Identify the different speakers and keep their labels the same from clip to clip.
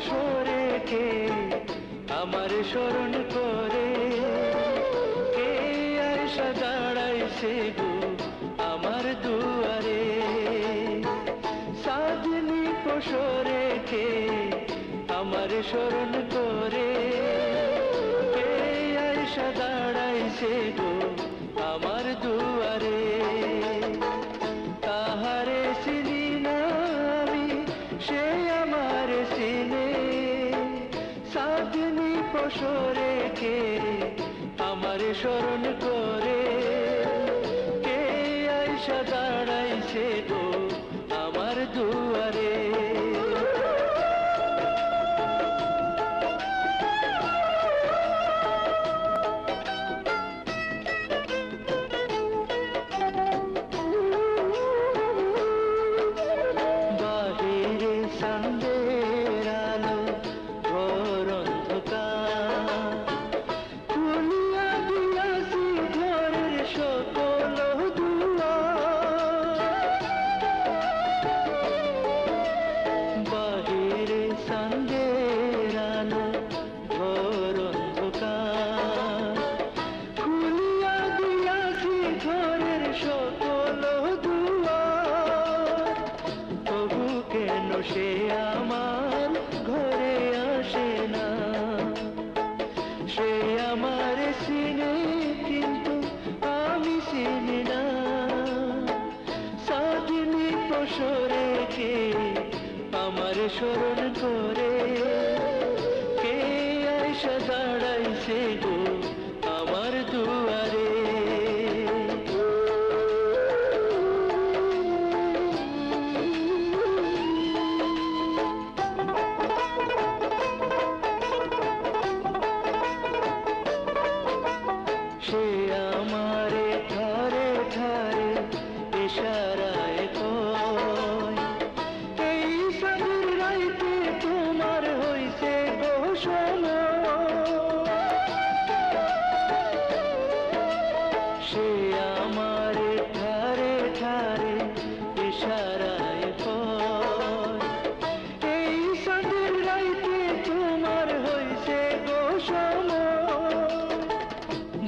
Speaker 1: সরে কে? আমার স্মরণ করে। কে আয়সা দাঁড়াইছে গো আমার দুয়ারে? সাজনি পোষরে কে? আমার স্মরণ করে। কে আয়সা দাঁড়াইছে গো সাধনি পশরে কে আমার স্মরণ করে। কে আইসা দাঁড়াইছে গো? আমার দুয়ারে সে আমার ঘরে আসে না। সে আমার চিনে, কিন্তু আমি চিনি না। সাদিনী পশরে কে আমার স্মরণ করে? কে আইসা দাঁড়াইছে গো? ইশারায় কয় এই সাদের রাইতে তোমার হইছে ঘোষণা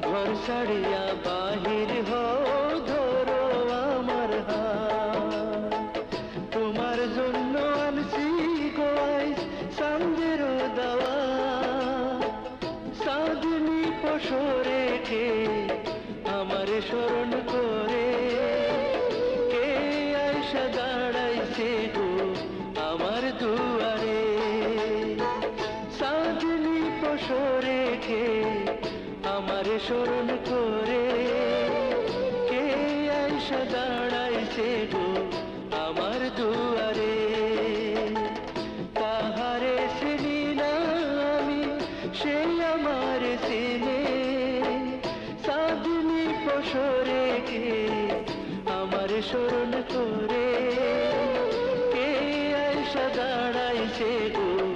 Speaker 1: ঘর ছাড়িয়া বাহির হও, ধরো আমার হাত। তোমার আইসা দাঁড়াইছে গো আমার দুয়ারে। সাধনি পশরে কে আমার স্মরণ করে। কে আইসা দাঁড়াইছে গো আমার দুয়ারে? তাহারে চিনি না আমি, সে আমার চিনে। সাধনি পশরে আমার স্মরণ করে। কে আইসা দাঁড়াইছে গো?